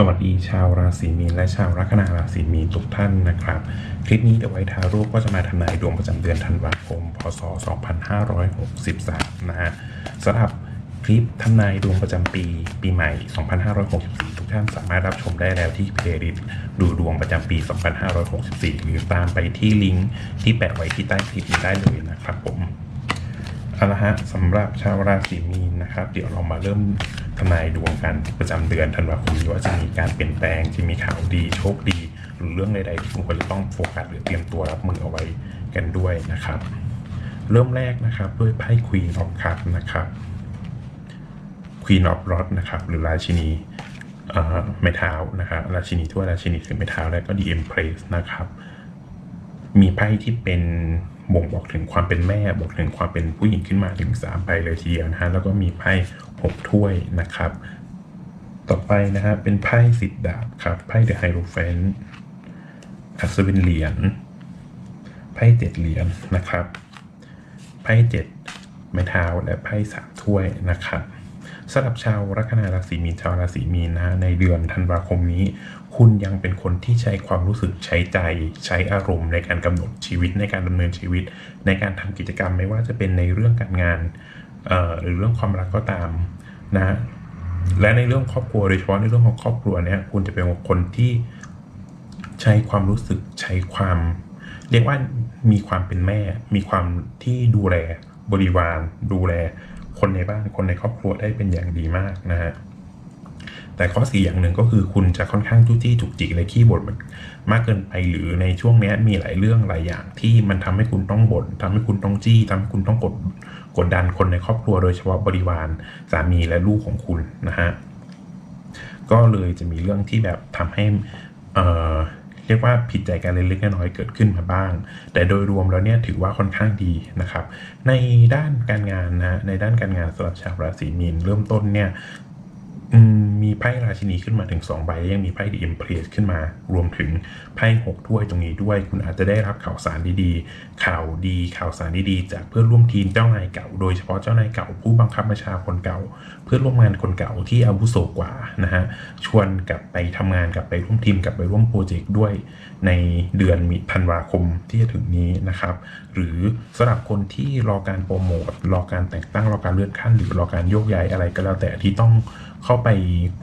สวัสดีชาวราศีมีนและชาวลัคนาราศีมีนทุกท่านนะครับ คลิปนี้เดี๋ยวไว้ทารูปก็จะมาทำนายดวงประจำเดือนธันวาคม พศ 2563 นะฮะสำหรับคลิปทำนายดวงประจำปี ปีใหม่ 2564 ทุกท่านสามารถรับชมได้แล้วที่เพลย์ลิสต์ดูดวงประจำปี 2564 หรือตามไปที่ลิงก์ที่แปะไว้ที่ใต้คลิปนี้ได้เลยนะครับผม เอาละฮะสำหรับชาวราศีมีนนะครับ เดี๋ยวเรามาเริ่มทำนายดวงกันประจำเดือนธันวาคมนี้ว่าจะมีการเปลี่ยนแปลงจะมีข่าวดีโชคดีหรือเรื่องใดๆที่คุณควรจะต้องโฟกัสหรือเตรียมตัวรับมือเอาไว้กันด้วยนะครับ เริ่มแรกนะครับด้วยไพ่ Queen of Cups นะครับ Queen of r o d นะครับหรือราชินีเอ่อไม้เท้านะครับราชินีถ้วราชินีถือไม้เท้าและก็ The Empress นะครับมีไพ่ที่เป็น บ่งบอกถึงความเป็นแม่บอกถึงความเป็นผู้หญิงขึ้นมาถึงสามใบเลยทีเดียวนะฮะแล้วก็มีไพ่หกถ้วยนะครับ ต่อไปนะฮะเป็นไพ่สิบดาบครับไพ่เดอะไฮโรเฟนอัศวินเหรียญไพ่เจ็ดเหรียญนะครับไพ่เจ็ดไม้เท้าและไพ่สามถ้วยนะครับ สำหรับชาวลัคนาราศีมีนชาวราศีมีนนะในเดือนธันวาคมนี้ คุณยังเป็นคนที่ใช้ความรู้สึกใช้ใจ ใช้อารมณ์ในการกำหนดชีวิตในการดำเนินชีวิต ในการทำกิจกรรมไม่ว่าจะเป็นในเรื่องการงานหรือเรื่องความรักก็ตามนะฮะและในเรื่องครอบครัวโดยเฉพาะในเรื่องของครอบครัวเนี่ยคุณจะเป็นคนที่ใช้ความรู้สึกใช้ความ เรียกว่ามีความเป็นแม่ มีความที่ดูแลบริวารดูแล คนในบ้านคนในครอบครัวได้เป็นอย่างดีมากนะฮะแต่ข้อเสียอย่างหนึ่งก็คือคุณจะค่อนข้างจุ้จี้จุกจิกและขี้บ่นมันมากเกินไปหรือในช่วงนี้มีหลายเรื่องหลายอย่างที่มันทำให้คุณต้องบ่นทำให้คุณต้องจี้ทำให้คุณต้องกดกดดันคนในครอบครัวโดยเฉพาะบริวารสามีและลูกของคุณนะฮะก็เลยจะมีเรื่องที่แบบทำให้เอ่อ เรียกว่าผิดใจกันเล็กๆน้อยๆเกิดขึ้นมาบ้าง แต่โดยรวมแล้วเนี่ยถือว่าค่อนข้างดีนะครับ ในด้านการงานนะในด้านการงานสำหรับชาวราศีมีนเริ่มต้นเนี่ย มีไพ่ราชินีขึ้นมาถึง 2 ใบและยังมีไพ่ดีเอ็มเพรสขึ้นมา รวมถึงไพ่หกถ้วยตรงนี้ด้วย คุณอาจจะได้รับข่าวสารดีๆ ข่าวดีข่าวสารดีๆ จากเพื่อนร่วมทีมเจ้านายเก่า โดยเฉพาะเจ้านายเก่า ผู้บังคับบัญชาคนเก่า เพื่อนร่วมงานคนเก่าที่อาวุโสกว่านะฮะชวนกลับไปทำงานกลับไปร่วมทีมกลับไปร่วมโปรเจกต์ด้วย ในเดือนมิธันวาคมที่จะถึงนี้นะครับ หรือสำหรับคนที่รอการโปรโมทรอการแต่งตั้งรอการเลื่อนขั้น หรือรอการโยกย้ายอะไรก็แล้วแต่ที่ต้อง เข้าไป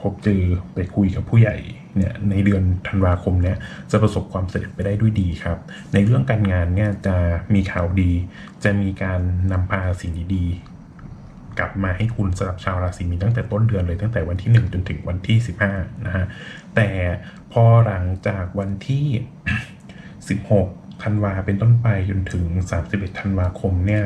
พบเจอไปคุยกับผู้ใหญ่เนี่ยในเดือนธันวาคมเนี่ยจะประสบความสำเร็จไปได้ด้วยดีครับ ในเรื่องการงานเนี่ยจะมีข่าวดี จะมีการนำพาสิ่งดีกลับมาให้คุณสำหรับชาวราศีมีนตั้งแต่ต้นเดือนเลยตั้งแต่วันที่ 1 จนถึงวันที่ 15 นะฮะ แต่พอหลังจากวันที่ 16 ธันวาเป็นต้นไปจนถึง 31 ธันวาคมเนี่ย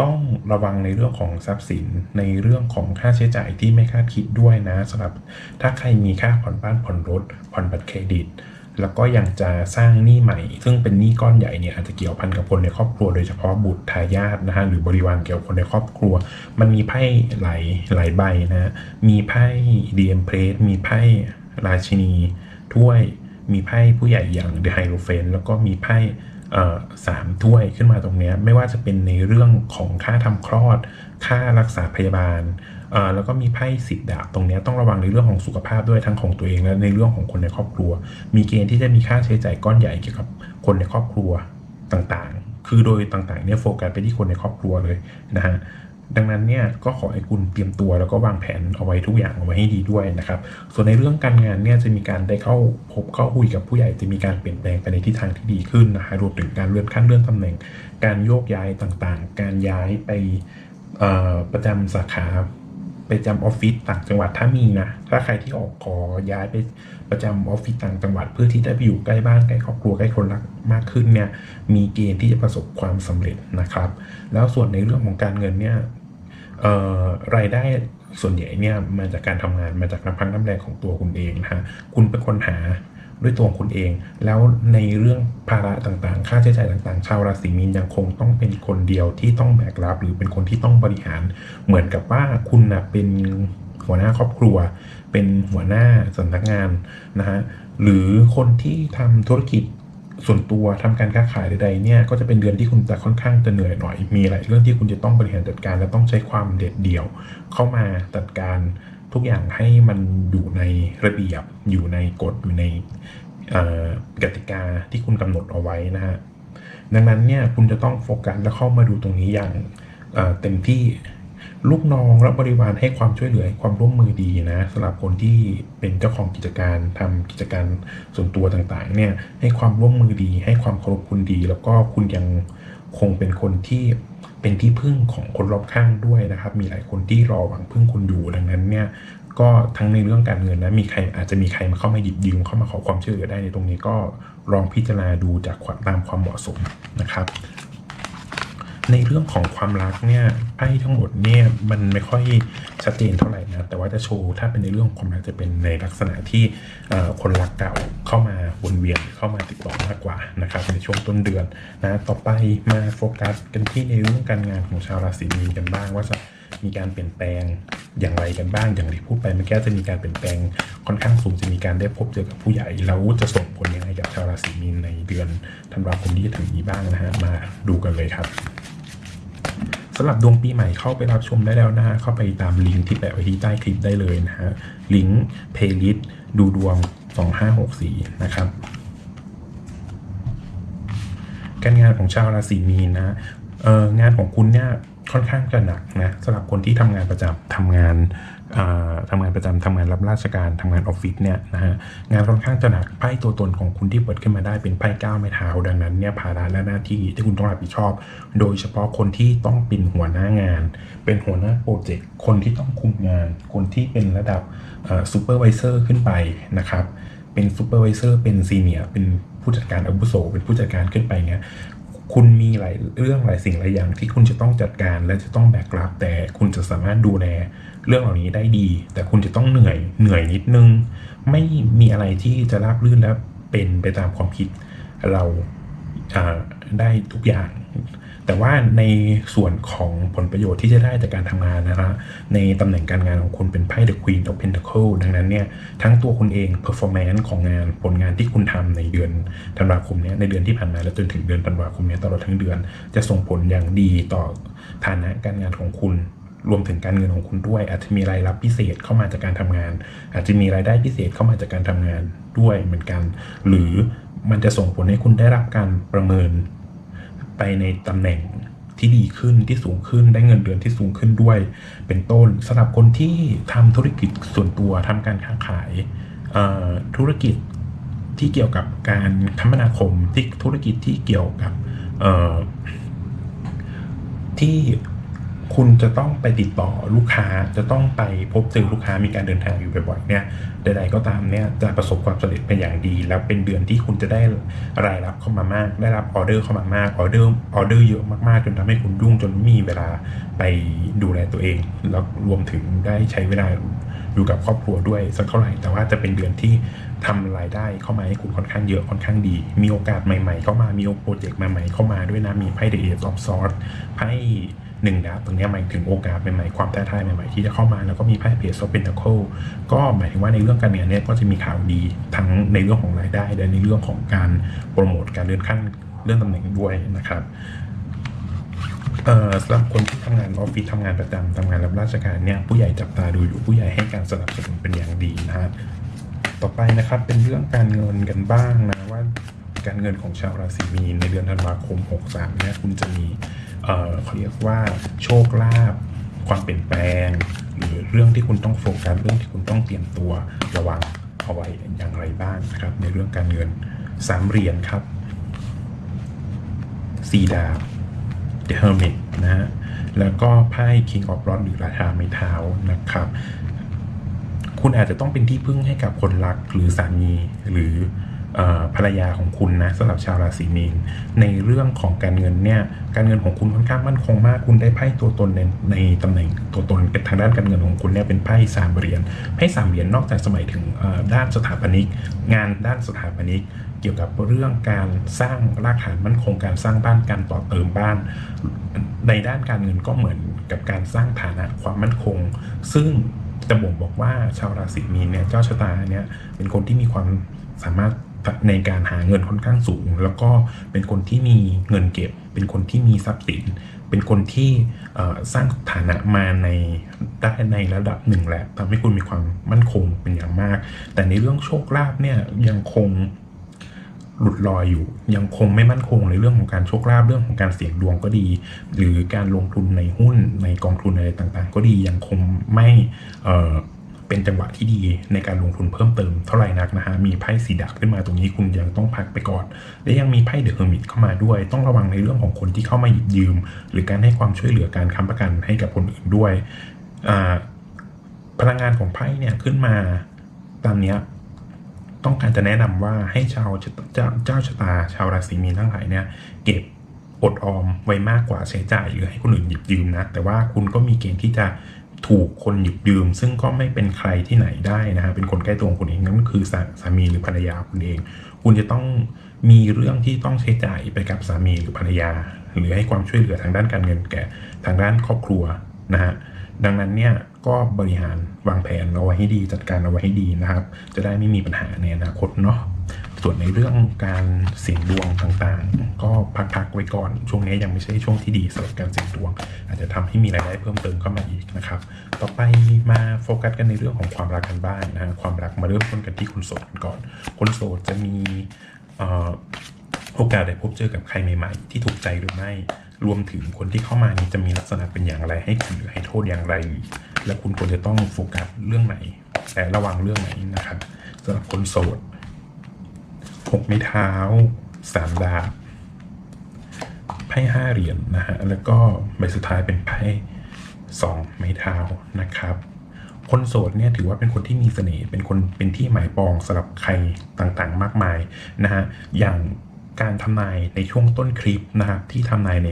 ต้องระวังในเรื่องของทรัพย์สินในเรื่องของค่าใช้จ่ายที่ไม่คาดคิดด้วยนะสำหรับถ้าใครมีค่าผ่อนบ้านผ่อนรถผ่อนบัตรเครดิต แล้วก็ยังจะสร้างหนี้ใหม่ ซึ่งเป็นหนี้ก้อนใหญ่เนี่ยอาจจะเกี่ยวพันกับคนในครอบครัวโดยเฉพาะบุตรทายาทนะฮะหรือบริวารเกี่ยวกับคนในครอบครัว มันมีไพ่หลายหลายใบนะฮะมีไพ่ดีเอ็มเพรสมีไพ่ราชินีถ้วยมีไพ่ผู้ใหญ่อย่างเดอะไฮโรเฟนแล้วก็มีไพ่ สามถ้วยขึ้นมาตรงนี้ไม่ว่าจะเป็นในเรื่องของค่าทำคลอด ค่ารักษาพยาบาลแล้วก็มีไพ่สิบดาบตรงนี้ต้องระวังในเรื่องของสุขภาพด้วยทั้งของตัวเองและในเรื่องของคนในครอบครัว มีเกณฑ์ที่จะมีค่าใช้จ่ายก้อนใหญ่เกี่ยวกับคนในครอบครัวต่างๆ คือโดยต่างๆเนี่ยโฟกัสไปที่คนในครอบครัวเลยนะฮะ ดังนั้นเนี่ยก็ขอให้คุณเตรียมตัวแล้วก็วางแผนเอาไว้ทุกอย่างเอาไว้ให้ดีด้วยนะครับ ส่วนในเรื่องการงานเนี่ยจะมีการได้เข้าพบเข้าคุยกับผู้ใหญ่จะมีการเปลี่ยนแปลงไปในทิศทางที่ดีขึ้นนะฮะรวมถึงการเลื่อนขั้นเลื่อนตำแหน่ง การโยกย้ายต่างๆ การย้ายไปประจำสาขาไปจำออฟฟิศต่างจังหวัดถ้ามีนะ ถ้าใครที่ออกขอย้ายไปประจำออฟฟิศต่างจังหวัด เพื่อที่จะไปอยู่ใกล้บ้านใกล้ครอบครัวใกล้คนรักมากขึ้นเนี่ยมีเกณฑ์ที่จะประสบความสำเร็จนะครับ แล้วส่วนในเรื่องของการเงินเนี่ย รายได้ส่วนใหญ่เนี่ยมาจากการทำงานมาจากน้ำพักน้ำแรงของตัวคุณเองนะฮะคุณเป็นคนหาด้วยตัวของคุณเอง แล้วในเรื่องภาระต่างๆ ค่าใช้จ่ายต่างๆ ชาวราศีมีนยังคงต้องเป็นคนเดียวที่ต้องแบกรับ หรือเป็นคนที่ต้องบริหาร เหมือนกับว่าคุณนะเป็นหัวหน้าครอบครัว เป็นหัวหน้าสำนักงานนะฮะหรือคนที่ทำธุรกิจ ส่วนตัวทำการค้าขายใดๆเนี่ยก็จะเป็นเดือนที่คุณจะค่อนข้างจะเหนื่อยหน่อย มีหลายเรื่องที่คุณจะต้องบริหารจัดการ และต้องใช้ความเด็ดเดี่ยว เข้ามาจัดการทุกอย่างให้มันอยู่ในระเบียบ อยู่ในกฎอยู่ในกติกาที่คุณกำหนดเอาไว้นะฮะดังนั้นเนี่ยคุณจะต้องโฟกัสและเข้ามาดูตรงนี้อย่างเต็มที่ ลูกน้องและบริวารให้ความช่วยเหลือความร่วมมือดีนะสำหรับคนที่เป็นเจ้าของกิจการทำกิจการส่วนตัวต่างๆเนี่ยให้ความร่วมมือดี ให้ความเคารพคุณดี แล้วก็คุณยังคงเป็นคนที่เป็นที่พึ่งของคนรอบข้างด้วยนะครับ มีหลายคนที่รอหวังพึ่งคุณอยู่ดังนั้นเนี่ยก็ทั้งในเรื่องการเงินนะมีใครอาจจะมีใครมาเข้ามาหยิบยืมเข้ามาขอความช่วยเหลือได้ในตรงนี้ก็ลองพิจารณาดูจากตามความเหมาะสมนะครับ ในเรื่องของความรักเนี่ยไพ่ทั้งหมดเนี่ยมันไม่ค่อยชัดเจนเท่าไหร่นะแต่ว่าจะโชว์ถ้าเป็นในเรื่องของความรักจะเป็นในลักษณะที่คนรักเก่าเข้ามาวนเวียนเข้ามาติดต่อมากกว่านะครับในช่วงต้นเดือนนะต่อไปมาโฟกัสกันที่ในเรื่องการงานของชาวราศีมีนกันบ้างว่าจะมีการเปลี่ยนแปลงอย่างไรกันบ้างอย่างที่พูดไปเมื่อกี้จะมีการเปลี่ยนแปลงค่อนข้างสูงจะมีการได้พบเจอกับผู้ใหญ่แล้วจะส่งผลยังไงกับชาวราศีมีนในเดือนธันวาคมที่จะถึงนี้บ้างนะฮะมาดูกันเลยครับ สำหรับดวงปีใหม่เข้าไปรับชมได้แล้วนะฮะเข้าไปตามลิงก์ที่แปะไว้ที่ใต้คลิปได้เลยนะฮะลิงก์เพลย์ลิสต์ดูดวง 2564 นะครับ การงานของชาวราศีมีนนะเอองานของคุณเนี่ยค่อนข้างจะหนักนะสำหรับคนที่ทำงานประจำทำงาน ทำงานประจำทำงานรับราชการทำงานออฟฟิศเนี่ยนะฮะงานค่อนข้างจะหนักไพ่ตัวตนของคุณที่เปิดขึ้นมาได้เป็นไพ่ก้าวไม้เท้าดังนั้นเนี่ยภาระและหน้าที่ที่คุณต้องรับผิดชอบ โดยเฉพาะคนที่ต้องเป็นหัวหน้างาน เป็นหัวหน้าโปรเจกต์คนที่ต้องคุมงาน คนที่เป็นระดับซูเปอร์วิเซอร์ขึ้นไปนะครับเป็นซูเปอร์วิเซอร์เป็นซีเนียเป็นผู้จัดการอาวุโสเป็นผู้จัดการขึ้นไปเนี่ยคุณมีหลายเรื่องหลายสิ่งหลายอย่างที่คุณจะต้องจัดการและจะต้องแบกรับแต่คุณจะสามารถดูแล เรื่องเหล่านี้ได้ดี แต่คุณจะต้องเหนื่อยเหนื่อยนิดนึง ไม่มีอะไรที่จะราบรื่นและเป็นไปตามความคิดเราได้ทุกอย่าง แต่ว่าในส่วนของผลประโยชน์ที่จะได้จากการทำงานนะฮะในตำแหน่งการงานของคุณเป็นไพ่ The Queen of Pentacle ดังนั้นเนี่ยทั้งตัวคุณเอง performance ของงานผลงานที่คุณทำในเดือนธันวาคมเนี้ยในเดือนที่ผ่านมาและจนถึงเดือนธันวาคมเนี้ยตลอดทั้งเดือน จะส่งผลอย่างดีต่อฐานะการงานของคุณ รวมถึงการเงินของคุณด้วย อาจจะมีรายรับพิเศษเข้ามาจากการทำงาน อาจจะมีรายได้พิเศษเข้ามาจากการทำงานด้วยเหมือนกัน หรือมันจะส่งผลให้คุณได้รับการประเมิน ไปในตำแหน่งที่ดีขึ้นที่สูงขึ้นได้เงินเดือนที่สูงขึ้นด้วย เป็นต้นสำหรับคนที่ทำธุรกิจส่วนตัวทำการค้าขายธุรกิจที่เกี่ยวกับการคมนาคมที่ธุรกิจที่เกี่ยวกับที่ คุณจะต้องไปติดต่อลูกค้าจะต้องไปพบเจอลูกค้ามีการเดินทางอยู่บ่อยๆเนี่ยใดๆก็ตามเนี่ยจะประสบความสำเร็จเป็นอย่างดี แล้วเป็นเดือนที่คุณจะได้รายรับเข้ามามาก ได้รับออเดอร์เข้ามามากออเดอร์ออเดอร์เยอะมากๆ จนทำให้คุณยุ่งจนไม่มีเวลาไปดูแลตัวเอง แล้วรวมถึงได้ใช้เวลาอยู่กับครอบครัวด้วยสักเท่าไหร่แต่ว่าจะเป็นเดือนที่ทำรายได้เข้ามาให้คุณค่อนข้างเยอะค่อนข้างดี มีโอกาสใหม่ๆเข้ามามีโปรเจกต์ใหม่ๆเข้ามาด้วยนะมีไพ่เดอะออฟซอร์ไพ่ หนึ่งดาบตรงนี้หมายถึงโอกาสใหม่ๆความท้าทายใหม่ๆที่จะเข้ามาแล้วก็มีไพ่เพจโซเป็นตะโคก็หมายถึงว่าในเรื่องการเงินเนี่ยก็จะมีข่าวดีทั้งในเรื่องของรายได้และในเรื่องของการโปรโมทการเลื่อนขั้นเลื่อนตำแหน่งด้วยนะครับเอ่อสำหรับคนที่ทำงานออฟฟิศทำงานประจำทำงานรับราชการเนี่ยผู้ใหญ่จับตาดูอยู่ผู้ใหญ่ให้การสนับสนุนเป็นอย่างดีนะฮะต่อไปนะครับเป็นเรื่องการเงินกันบ้างนะว่าการเงินของชาวราศีมีนในเดือนธันวาคม 63เนี่ยคุณจะมี เอ่อเขาเรียกว่าโชคลาภความเปลี่ยนแปลง หรือเรื่องที่คุณต้องโฟกัสเรื่องที่คุณต้องเตรียมตัวระวังเอาไว้อย่างไรบ้างนะครับ ในเรื่องการเงินสามเหรียญครับสี่ดาบ The Hermit นะฮะแล้วก็ไพ่ King of Rods หรือราชาไม้เท้านะครับ คุณอาจจะต้องเป็นที่พึ่งให้กับคนรักหรือสามีหรือเอ่อ ภรรยาของคุณนะสำหรับชาวราศีมีน ในเรื่องของการเงินเนี่ยการเงินของคุณค่อนข้างมั่นคงมากคุณได้ไพ่ตัวตนในในตำแหน่งตัวตนทางด้านการเงินของคุณเนี่ยเป็นไพ่สามเหรียญไพ่สามเหรียญนอกจากสมัยถึงด้านสถาปนิก งานด้านสถาปนิก เกี่ยวกับเรื่องการสร้างรากฐานมั่นคงการสร้างบ้านการต่อเติมบ้าน ในด้านการเงินก็เหมือนกับการสร้างฐานะความมั่นคง ซึ่งจะบ่งบอกว่าชาวราศีมีนเนี่ยเจ้าชะตาเนี่ยเป็นคนที่มีความสามารถ ในการหาเงินค่อนข้างสูง แล้วก็เป็นคนที่มีเงินเก็บ เป็นคนที่มีทรัพย์สิน เป็นคนที่สร้างฐานะมาในได้ในระดับหนึ่งแหละทำให้คุณมีความมั่นคงเป็นอย่างมาก แต่ในเรื่องโชคลาภเนี่ยยังคงหลุดลอยอยู่ยังคงไม่มั่นคงในเรื่องของการโชคลาภเรื่องของการเสี่ยงดวงก็ดี หรือการลงทุนในหุ้นในกองทุนอะไรต่างๆ ก็ดียังคงไม่ เป็นจังหวะที่ดีในการลงทุนเพิ่มเติมเท่าไหร่นักนะฮะ มีไพ่สีดาบขึ้นมาตรงนี้คุณยังต้องพักไปก่อน และยังมีไพ่เดอะเฮอร์มิตเข้ามาด้วย ต้องระวังในเรื่องของคนที่เข้ามาหยิบยืม หรือการให้ความช่วยเหลือการค้ำประกันให้กับคนอื่นด้วย พลังงานของไพ่เนี่ยขึ้นมาตามเนี้ยต้องการจะแนะนำว่าให้ชาวเจ้าเจ้าชะตา ชาวราศีมีนทั้งหลายเนี่ยเก็บอดออมไว้มากกว่าใช้จ่ายหรือให้คนอื่นหยิบยืมนะ แต่ว่าคุณก็มีเกณฑ์ที่จะ ถูกคนหยิบยืม ซึ่งก็ไม่เป็นใครที่ไหนได้นะฮะเป็นคนใกล้ตัวของคุณเองนั่นคือสาสามีหรือภรรยาคุณเอง คุณจะต้องมีเรื่องที่ต้องใช้จ่ายไปกับสามีหรือภรรยา หรือให้ความช่วยเหลือทางด้านการเงินแก่ทางด้านครอบครัวนะฮะดังนั้นเนี่ยก็บริหารวางแผนเอาไว้ให้ดีจัดการเอาไว้ให้ดีนะครับ จะได้ไม่มีปัญหาในอนาคตเนาะ ส่วนในเรื่องการเสี่ยงดวงต่างๆ ก็พักๆไว้ก่อน ช่วงนี้ยังไม่ใช่ช่วงที่ดีสำหรับการเสี่ยงดวง อาจจะทำให้มีรายได้เพิ่มเติมเข้ามาอีกนะครับ ต่อไปมาโฟกัสกันในเรื่องของความรักกันบ้างนะฮะความรักมาเริ่มต้นกันที่คนโสดก่อน คนโสดจะมีโอกาสได้พบเจอกับใครใหม่ๆ ที่ถูกใจหรือไม่ รวมถึงคนที่เข้ามานี่จะมีลักษณะเป็นอย่างไรให้คุณหรือให้โทษอย่างไร และคุณควรจะต้องโฟกัสเรื่องไหน แต่ระวังเรื่องไหนนะครับสำหรับคนโสด หกไม้เท้าสามดาบไพ่ห้าเหรียญนะฮะ แล้วก็ใบสุดท้ายเป็นไพ่สองไม้เท้านะครับ คนโสดเนี่ยถือว่าเป็นคนที่มีเสน่ห์ เป็นคนเป็นที่หมายปองสำหรับใครต่างๆ มากมายนะฮะ อย่างการทำนายในช่วงต้นคลิปนะครับที่ทำนายใน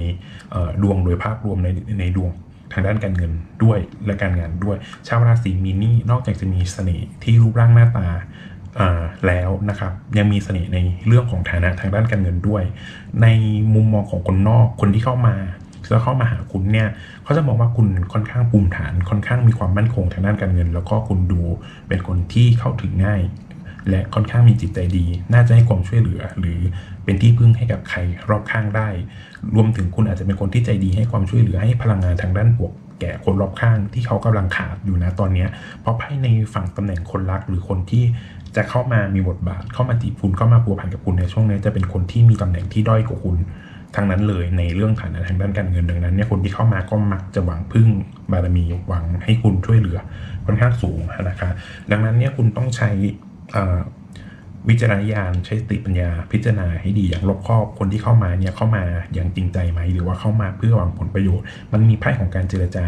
ดวงโดยภาพรวมในในดวงทางด้านการเงินด้วยและการงานด้วย ชาวราศีมีนนี่นอกจากจะมีเสน่ห์ที่รูปร่างหน้าตา แล้วนะครับยังมีเสน่ห์ในเรื่องของฐานะทางด้านการเงินด้วย ในมุมมองของคนนอกคนที่เข้ามาแล้วเข้ามาหาคุณเนี่ยเขาจะมองว่าคุณค่อนข้างภูมิฐานค่อนข้างมีความมั่นคงทางด้านการเงิน แล้วก็คุณดูเป็นคนที่เข้าถึงง่าย และค่อนข้างมีจิตใจดี น่าจะให้ความช่วยเหลือ หรือเป็นที่พึ่งให้กับใครรอบข้างได้ รวมถึงคุณอาจจะเป็นคนที่ใจดีให้ความช่วยเหลือให้พลังงานทางด้านบวกแก่คนรอบข้างที่เขากำลังขาดอยู่นะตอนนี้เพราะไพ่ในฝั่งตำแหน่งคนรักหรือคนที่ จะเข้ามามีบทบาทเข้ามาจีบคุณเข้ามาพัวพันกับคุณในช่วงนี้จะเป็นคนที่มีตำแหน่งที่ด้อยกว่าคุณทั้งนั้นเลยในเรื่องฐานะทางด้านการเงินดังนั้นเนี่ยคนที่เข้ามาก็มักจะหวังพึ่งบารมีหวังให้คุณช่วยเหลือค่อนข้างสูงนะคะ ดังนั้นเนี่ยคุณต้องใช้อ่อ วิจารณญาณใช้สติปัญญาพิจารณาให้ดีอย่างรอบคอบคนที่เข้ามาเนี่ยเข้ามาอย่างจริงใจไหมหรือว่าเข้ามาเพื่อหวังผลประโยชน์ มันมีไพ่ของการเจรจา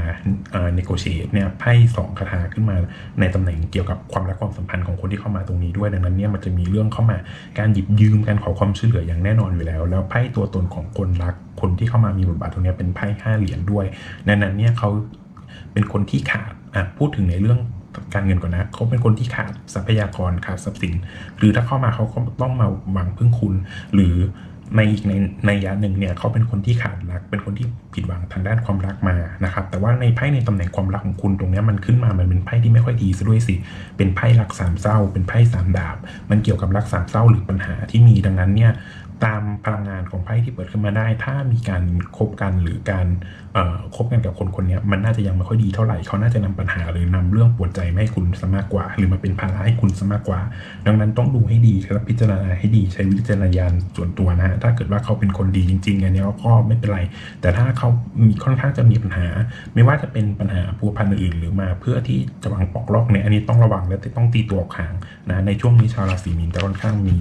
เอ่อ negotiate เนี่ยไพ่สองคาถาขึ้นมาในตำแหน่งเกี่ยวกับความรักความสัมพันธ์ของคนที่เข้ามาตรงนี้ด้วยดังนั้นเนี่ยมันจะมีเรื่องเข้ามาการหยิบยืมการขอความช่วยเหลืออย่างแน่นอนอยู่แล้ว แล้วไพ่ตัวตนของคนรักคนที่เข้ามามีบทบาทตรงเนี้ยเป็นไพ่ห้าเหรียญด้วยดังนั้นเนี่ยเขาเป็นคนที่ขาดพูดถึงในเรื่อง การเงินก่อนนะเขาเป็นคนที่ขาดทรัพยากรขาดทรัพย์สิน หรือถ้าเข้ามาเขาก็ต้องมาหวังพึ่งคุณ หรือในอีกในในยะหนึ่งเนี่ยเขาเป็นคนที่ขาดรัก เป็นคนที่ผิดหวังทางด้านความรักมานะครับ แต่ว่าในไพ่ในตำแหน่งความรักของคุณตรงนี้มันขึ้นมามันเป็นไพ่ที่ไม่ค่อยดีซะด้วยสิ เป็นไพ่รักสามเศร้า เป็นไพ่สามดาบ มันเกี่ยวกับรักสามเศร้าหรือปัญหาที่มีดังนั้นเนี่ย ตามพลังงานของไพ่ที่เปิดขึ้นมาได้ ถ้ามีการคบกันหรือการคบกันกับคนคนนี้มันน่าจะยังไม่ค่อยดีเท่าไหร่เขาน่าจะนำปัญหาหรือนำเรื่องปวดใจมาให้คุณซะมากกว่า หรือมาเป็นภาระให้คุณซะมากกว่า ดังนั้นต้องดูให้ดีและพิจารณาให้ดีใช้วิจารณญาณส่วนตัวนะ ถ้าเกิดว่าเขาเป็นคนดีจริงๆอันนี้ก็ไม่เป็นไร แต่ถ้าเขามีค่อนข้างจะมีปัญหา ไม่ว่าจะเป็นปัญหาพัวพันอื่นหรือมาเพื่อที่จะวางปอกลอกเนี่ยอันนี้ต้องระวังและต้องตีตัวออกห่างนะในช่วงนี้ชาวราศีมีนจะค่อนข้างมี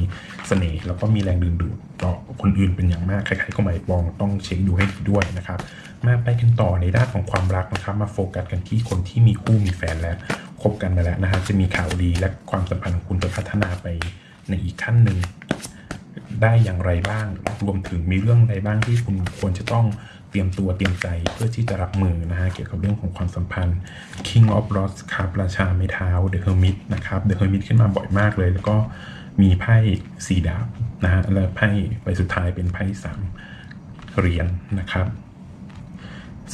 เสน่ห์แล้วก็มีแรงดึงดูด ต่อคนอื่นเป็นอย่างมากใครๆก็หมายปองต้องเช็คดูให้ดีด้วยนะครับ มาไปกันต่อในด้านของความรักนะครับ มาโฟกัสกันที่คนที่มีคู่มีแฟนแล้วคบกันมาแล้วนะฮะจะมีข่าวดีและความสัมพันธ์ของคุณจะพัฒนาไปในอีกขั้นหนึ่งได้อย่างไรบ้าง รวมถึงมีเรื่องใดบ้างที่คุณควรจะต้องเตรียมตัวเตรียมใจเพื่อที่จะรับมือนะฮะเกี่ยวกับเรื่องของความสัมพันธ์ King of Rods ครับราชาไม้เท้า The Hermit นะครับ The Hermit ขึ้นมาบ่อยมากเลย แล้วก็ มีไพ่สีดาบนะฮะและไพ่ใบสุดท้ายเป็นไพ่สามเหรียญนะครับ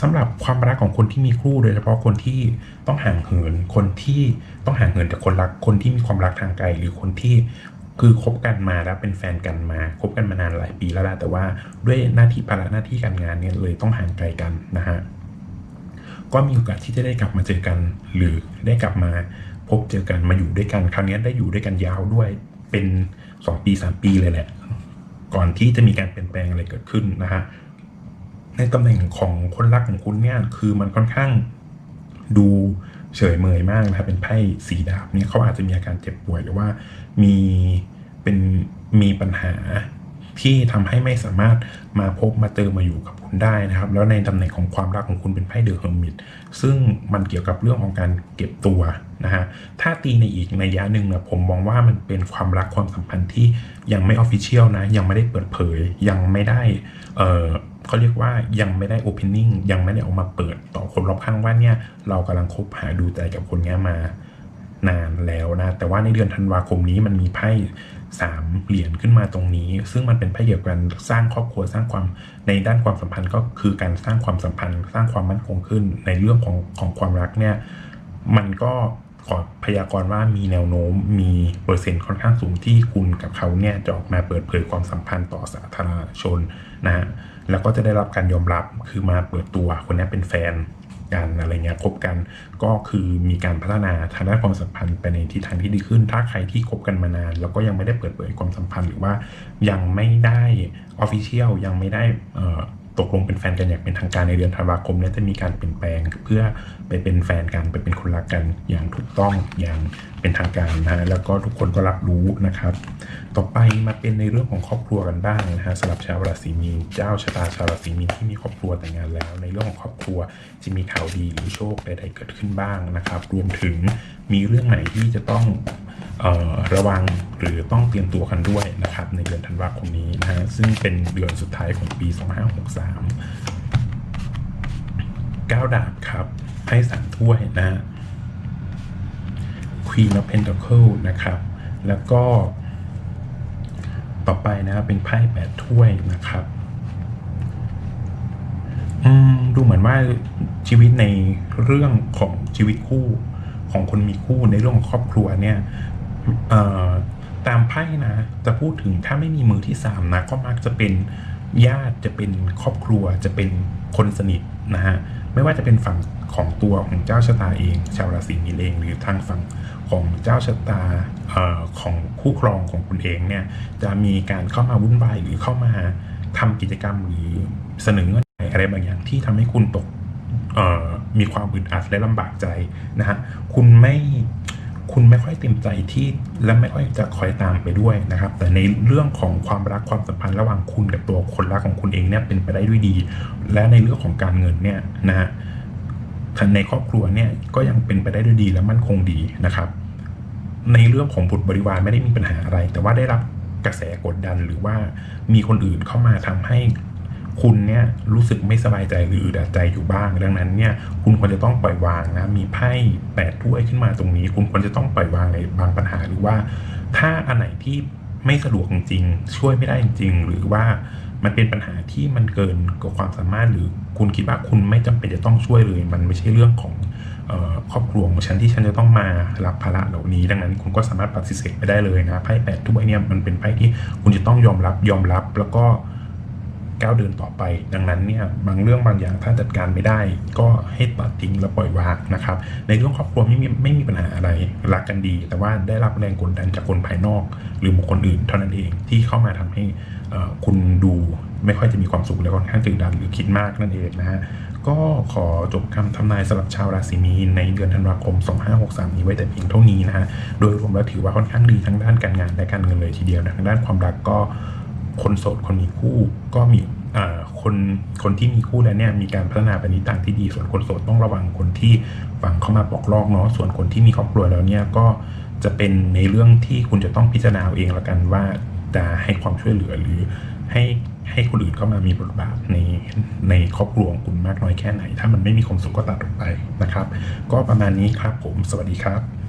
สำหรับความรักของคนที่มีคู่โดยเฉพาะคนที่ต้องห่างเหิน คนที่ต้องห่างเหินจากคนรัก คนที่มีความรักทางไกลหรือคนที่คือคบกันมาแล้วเป็นแฟนกันมาคบกันมานานหลายปีแล้วแหละแต่ว่าด้วยหน้าที่ภาระหน้าที่การงานเนี่ยเลยต้องห่างไกลกันนะฮะก็มีโอกาสที่จะได้กลับมาเจอกัน หรือได้กลับมาพบเจอกันมาอยู่ด้วยกัน คราวนี้ได้อยู่ด้วยกันยาวด้วย เป็นสองปีสามปีเลยแหละ ก่อนที่จะมีการเปลี่ยนแปลงอะไรเกิดขึ้นนะฮะในตำแหน่งของคนรักของคุณเนี่ยคือมันค่อนข้างดูเฉยเมยมากนะครับเป็นไพ่สีดาบเนี่ยเขาอาจจะมีอาการเจ็บป่วยหรือว่ามีเป็นมีปัญหา ที่ทำให้ไม่สามารถมาพบมาเจอมมาอยู่กับคุณได้นะครับ แล้วในตำแหน่งของความรักของคุณเป็นไพ่เดอะเฮอร์มิตซึ่งมันเกี่ยวกับเรื่องของการเก็บตัวนะฮะถ้าตีในอีกในยะหนึ่งนะผมมองว่ามันเป็นความรักความสัมพันธ์ที่ยังไม่ออฟฟิเชียลนะ ยังไม่ได้เปิดเผย ยังไม่ได้เออเขาเรียกว่ายังไม่ได้ opening ยังไม่ได้ออกมาเปิดต่อคนรอบข้างว่าเนี่ยเรากำลังคบหาดูใจกับคนเนี้ยมานานแล้วนะ แต่ว่าในเดือนธันวาคมนี้มันมีไพ่ สามเหรียญขึ้นมาตรงนี้ ซึ่งมันเป็นไพ่เกี่ยวกับการสร้างครอบครัวสร้างความในด้านความสัมพันธ์ก็คือการสร้างความสัมพันธ์ สร้างความมั่นคงขึ้นในเรื่องของของความรักเนี่ยมันก็ขอพยากรณ์ว่ามีแนวโน้มมีเปอร์เซ็นต์ค่อนข้างสูงที่คุณกับเขาเนี่ยจะออกมาเปิดเผยความสัมพันธ์ต่อสาธารณชนนะฮะแล้วก็จะได้รับการยอมรับคือมาเปิดตัวคนนี้เป็นแฟน กันอะไรเงี้ยคบกันก็คือมีการพัฒนาทางด้านความสัมพันธ์ไปในทิศทางที่ดีขึ้น ถ้าใครที่คบกันมานาน แล้วก็ยังไม่ได้เปิดเผยความสัมพันธ์หรือว่ายังไม่ได้ออฟฟิเชียลยังไม่ได้อ่อ ตกลงเป็นแฟนกันอย่างเป็นทางการในเดือนธันวาคมนี้จะมีการเปลี่ยนแปลงเพื่อไปเป็นแฟนกันไปเป็นคนรักกันอย่างถูกต้องอย่างเป็นทางการนะฮะแล้วก็ทุกคนก็รับรู้นะครับ ต่อไปมาเป็นในเรื่องของครอบครัวกันบ้างนะฮะสำหรับชาวราศีมีนเจ้าชะตาชาวราศีมีนที่มีครอบครัวแต่งงานแล้ว ในเรื่องของครอบครัวจะมีข่าวดีหรือโชคใดๆเกิดขึ้นบ้างนะครับ รวมถึงมีเรื่องไหนที่จะต้อง ระวังหรือต้องเตรียมตัวกันด้วยนะครับ ในเดือนธันวาคมนี้นะฮะซึ่งเป็นเดือนสุดท้ายของปี 2563ก้าดาบครับไพ่สามถ้วยนะฮะ Queen of Pentacle นะครับ แล้วก็ ต่อไปนะเป็นไพ่แปดถ้วยนะครับดูเหมือนว่าชีวิตในเรื่องของชีวิตคู่ของคนมีคู่ในเรื่องของครอบครัวเนี่ย ตามไพ่นะ จะพูดถึงถ้าไม่มีมือที่สามนะ ก็มักจะเป็นญาติจะเป็นครอบครัวจะเป็นคนสนิทนะฮะไม่ว่าจะเป็นฝั่งของตัวของเจ้าชะตาเอง ชาวราศีมีนเอง หรือทางฝั่งของเจ้าชะตาออของคู่ครองของคุณเองเนี่ยจะมีการเข้ามาวุ่นวายหรือเข้ามาทำกิจกรรมหรือเสนอเงื่อนไขอะไรบางอย่างที่ทำให้คุณตกมีความอึดอัดและลำบากใจนะฮะคุณไม่ คุณไม่ค่อยเต็มใจที่และไม่ค่อยจะคอยตามไปด้วยนะครับ แต่ในเรื่องของความรักความสัมพันธ์ระหว่างคุณกับตัวคนรักของคุณเองเนี่ยเป็นไปได้ด้วยดี และในเรื่องของการเงินเนี่ยนะฮะในครอบครัวเนี่ยก็ยังเป็นไปได้ด้วยดีและมั่นคงดีนะครับ ในเรื่องของบุตรบริวารไม่ได้มีปัญหาอะไร แต่ว่าได้รับกระแสกดดันหรือว่ามีคนอื่นเข้ามาทำให้ คุณเนี่ยรู้สึกไม่สบายใจหรืออึดอัดใจอยู่บ้าง ดังนั้นเนี่ยคุณควรจะต้องปล่อยวางนะมีไพ่แปดถ้วยขึ้นมาตรงนี้ คุณควรจะต้องปล่อยวางในบางปัญหาหรือว่า ถ้าอันไหนที่ไม่สะดวกจริงช่วยไม่ได้จริง หรือว่ามันเป็นปัญหาที่มันเกินกว่าความสามารถ หรือคุณคิดว่าคุณไม่จำเป็นจะต้องช่วยเลย มันไม่ใช่เรื่องของครอบครัวของฉันที่ฉันจะต้องมารับภาระเหล่านี้ ดังนั้นคุณก็สามารถปฏิเสธไปได้เลยนะไพ่แปดถ้วยเนี่ยมันเป็นไพ่ที่คุณจะต้องยอมรับยอมรับแล้วก็ ก้าวเดินต่อไป ดังนั้นเนี่ยบางเรื่องบางอย่างถ้าจัดการไม่ได้ ก็ให้ตัดทิ้งและปล่อยวางนะครับ ในเรื่องครอบครัวไม่มีไม่มีปัญหาอะไรรักกันดี แต่ว่าได้รับแรงกดดันจากคนภายนอก หรือบุคคลอื่นเท่านั้นเองที่เข้ามาทำให้คุณดูไม่ค่อยจะมีความสุขและค่อนข้างตึงดันหรือคิดมากนั่นเองนะฮะก็ขอจบคำทำนายสำหรับชาวราศีมีนในเดือนธันวาคม 2563 นี้ไว้แต่เพียงเท่านี้นะฮะโดยรวมแล้วถือว่าค่อนข้างดีทั้งด้านการงานและการเงินเลยทีเดียวนะทางด้านความรักก็ คนโสดคนมีคู่ก็มีอ่าคนคนที่มีคู่แล้วเนี่ยมีการพัฒนาไปในทางที่ดี ส่วนคนโสดต้องระวังคนที่ฝังเข้ามาปอกลอกเนาะส่วนคนที่มีครอบครัวแล้วเนี่ยก็จะเป็นในเรื่องที่คุณจะต้องพิจารณาเอาเองละกันว่าจะให้ความช่วยเหลือหรือให้ให้คนอื่นเข้ามามีบทบาทในในครอบครัวของคุณมากน้อยแค่ไหน ถ้ามันไม่มีความสุขก็ตัดออกไปนะครับ ก็ประมาณนี้ครับผม สวัสดีครับ